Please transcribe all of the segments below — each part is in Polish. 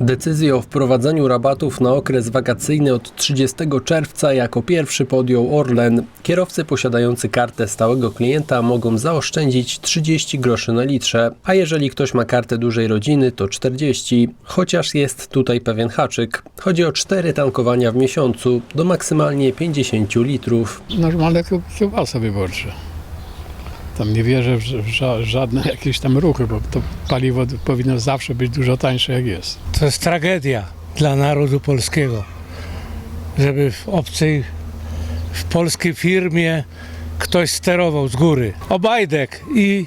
Decyzję o wprowadzeniu rabatów na okres wakacyjny od 30 czerwca jako pierwszy podjął Orlen. Kierowcy posiadający kartę stałego klienta mogą zaoszczędzić 30 groszy na litrze, a jeżeli ktoś ma kartę dużej rodziny to 40. Chociaż jest tutaj pewien haczyk. Chodzi o 4 tankowania w miesiącu do maksymalnie 50 litrów. Normalne kieł- kiełbasa wyborcza. Tam nie wierzę w, w ża- żadne jakieś tam ruchy, bo to paliwo powinno zawsze być dużo tańsze jak jest. To jest tragedia dla narodu polskiego, żeby w obcej, w polskiej firmie ktoś sterował z góry. Obajdek i,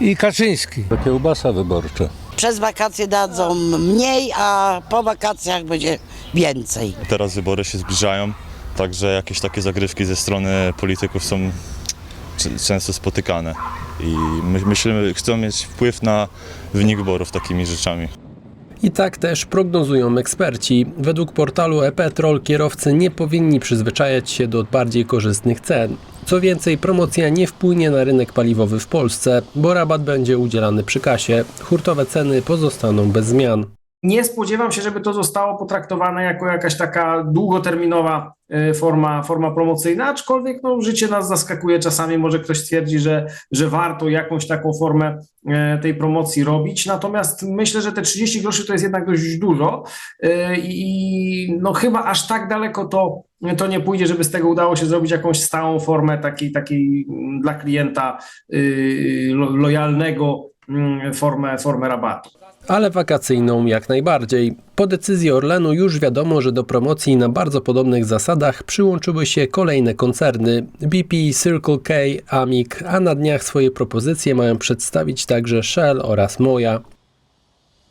i Kaczyński. To kiełbasa wyborcza. Przez wakacje dadzą mniej, a po wakacjach będzie więcej. Teraz wybory się zbliżają, także jakieś takie zagrywki ze strony polityków są często spotykane. I my, myślimy, chcą mieć wpływ na wynik wyborów takimi rzeczami. I tak też prognozują eksperci. Według portalu e-Petrol kierowcy nie powinni przyzwyczajać się do bardziej korzystnych cen. Co więcej, promocja nie wpłynie na rynek paliwowy w Polsce, bo rabat będzie udzielany przy kasie. Hurtowe ceny pozostaną bez zmian. Nie spodziewam się, żeby to zostało potraktowane jako jakaś taka długoterminowa e, forma, forma promocyjna, aczkolwiek no, życie nas zaskakuje czasami. Może ktoś stwierdzi, że, że warto jakąś taką formę e, tej promocji robić. Natomiast myślę, że te 30 groszy to jest jednak dość dużo e, i no, chyba aż tak daleko to, to nie pójdzie, żeby z tego udało się zrobić jakąś stałą formę takiej, takiej mm, dla klienta y, lo, lojalnego formę, formę rabatu. Ale wakacyjną jak najbardziej. Po decyzji Orlenu już wiadomo, że do promocji na bardzo podobnych zasadach przyłączyły się kolejne koncerny BP, Circle K, Amic, a na dniach swoje propozycje mają przedstawić także Shell oraz Moja.